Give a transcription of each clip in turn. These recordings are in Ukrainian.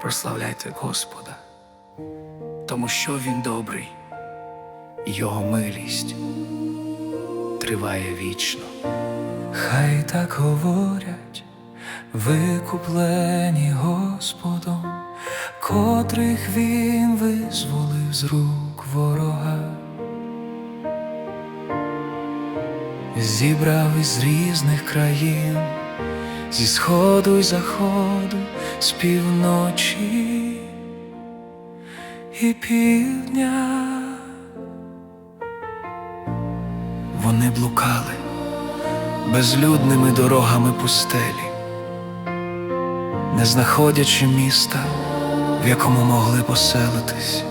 прославляйте Господа, тому що Він добрий, Його милість триває вічно. Хай так говорять, викуплені Господом, котрих він визволив з рук ворога, зібрав із різних країн, зі сходу й заходу, з півночі і півдня. Вони блукали безлюдними дорогами пустелі, не знаходячи міста, в якому могли поселитись.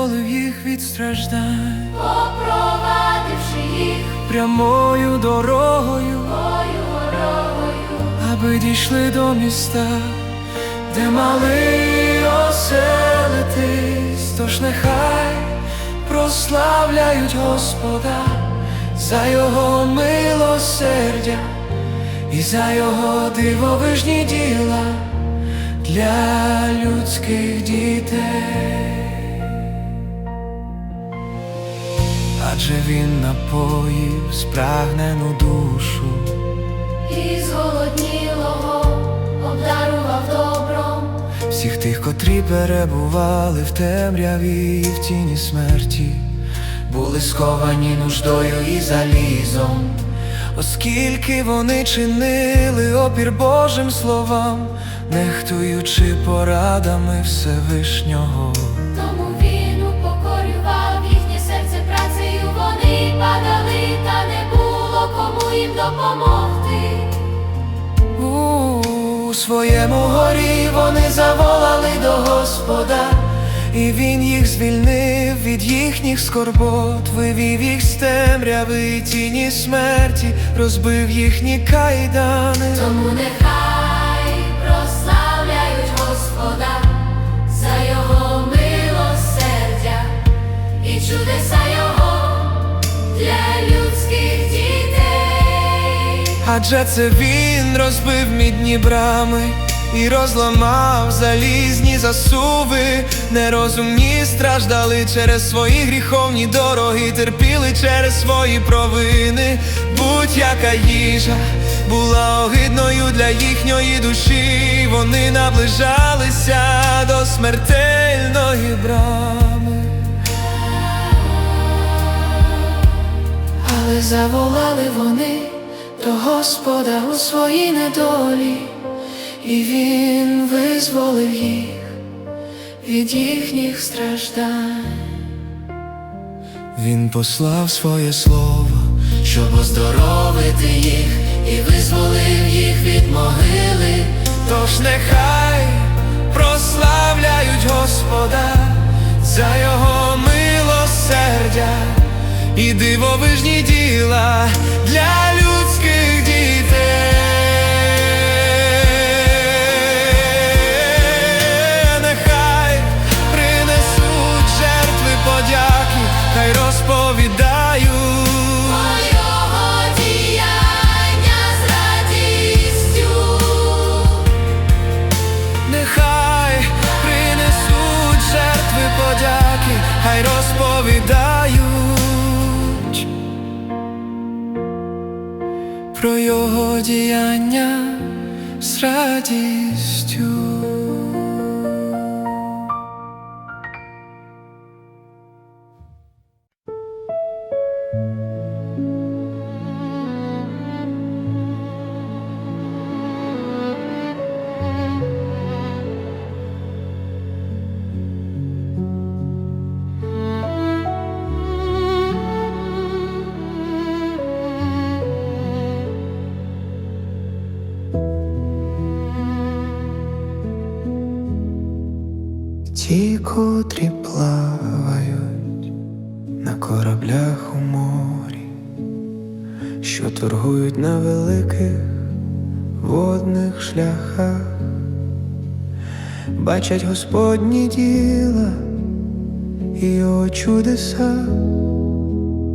Визволив їх від страждань. Попровадивши їх прямою дорогою, бою горою, аби дійшли до міста, де мали оселитись, тож нехай прославляють Господа за його милосердя і за його дивовижні діла для людських дітей. Адже він напоїв спрагнену душу, і зголоднілого обдарував добром. всіх тих, котрі перебували в темряві і в тіні смерті, були сковані нуждою і залізом, оскільки вони чинили опір Божим словам, нехтуючи порадами Всевишнього. Своєму горі вони заволали до Господа, і він їх звільнив від їхніх скорбот, вивів їх з темряви тіні смерті, розбив їхні кайдани. Тому нехай Адже це він розбив мідні брами і розламав залізні засуви. Нерозумні страждали через свої гріховні дороги, терпіли через свої провини. Будь-яка їжа була огидною для їхньої душі. Вони наближалися до смертельної брами. Але заволали вони до Господа у своїй недолі, і Він визволив їх від їхніх страждань. Він послав своє слово, щоб оздоровити їх і визволив їх від могили. Тож нехай прославляють Господа за його милосердя і дивовижні діла для людських його діяння з радістю. Що торгують на великих водних шляхах, бачать Господні діла і його чудеса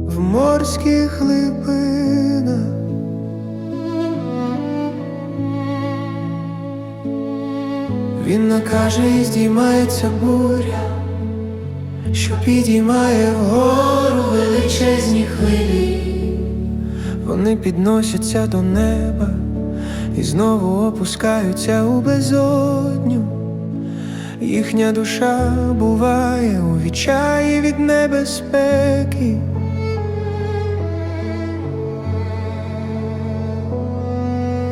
в морських глибинах. Він накаже і здіймається буря, що підіймає вгору величезні хвилі. Вони підносяться до неба і знову опускаються у безодню. Їхня душа буває у відчаї від небезпеки.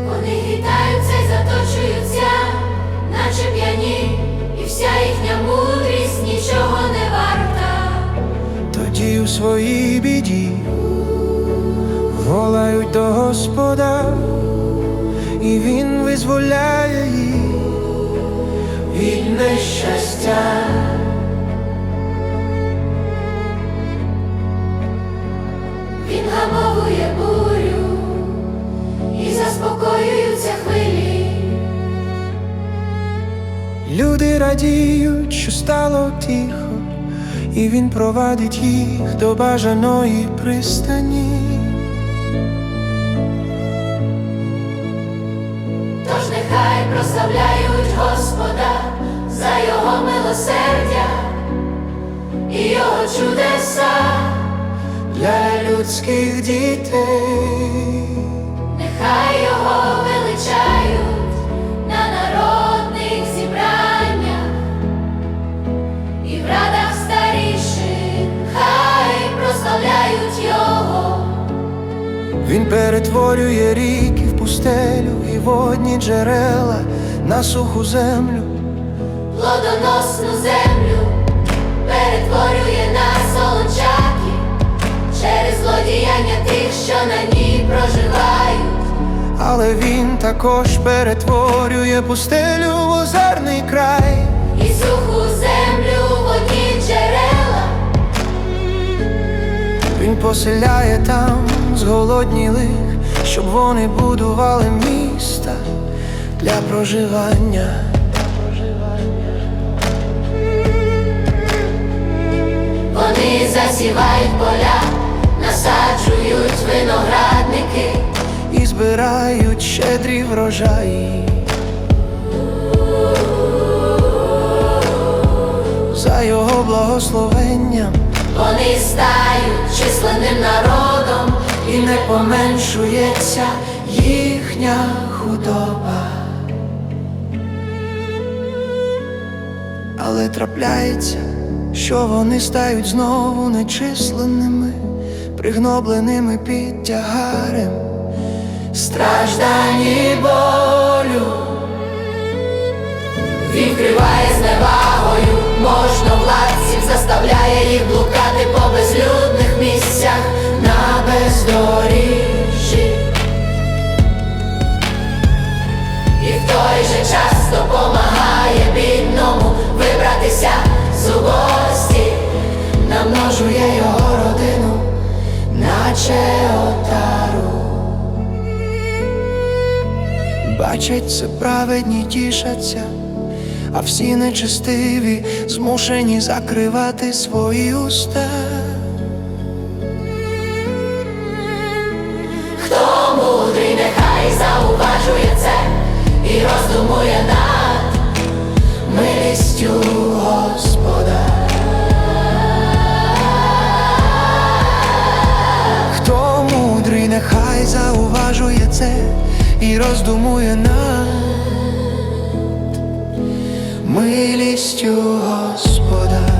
Вони хитаються й заточуються, наче п'яні, і вся їхня мудрість нічого не варта. Тоді у своїй біді волають до Господа, і Він визволяє їх від нещастя. Він гамовує бурю і заспокоюються хвилі. Люди радіють, що стало тихо, і він провадить їх до бажаної пристані. Прославляють Господа за його милосердя і його чудеса, Для людських дітей. Нехай його величають на народних зібраннях і в радах старіших, хай прославляють його. він перетворює ріки в пустелю і водні джерела на суху землю. плодоносну землю перетворює на солончаки через злодіяння тих, що на ній проживають. Але він також перетворює пустелю в озерний край. І суху землю в одні джерела, Він поселяє там зголоднілих, щоб вони будували міста для проживання. вони засівають поля, насаджують виноградники, і збирають щедрі врожаї. За його благословенням вони стають численним народом, і не поменшується їхня худоба. Але трапляється, що вони стають знову нечисленними, пригнобленими під тягарем, страждані болю. Він криває зневагою, можновладців наче отару. Бачать це праведні тішаться, а всі нечестиві змушені закривати свої уста. Хто мудрий, нехай зауважує це і роздумує над роздумує над милістю Господа.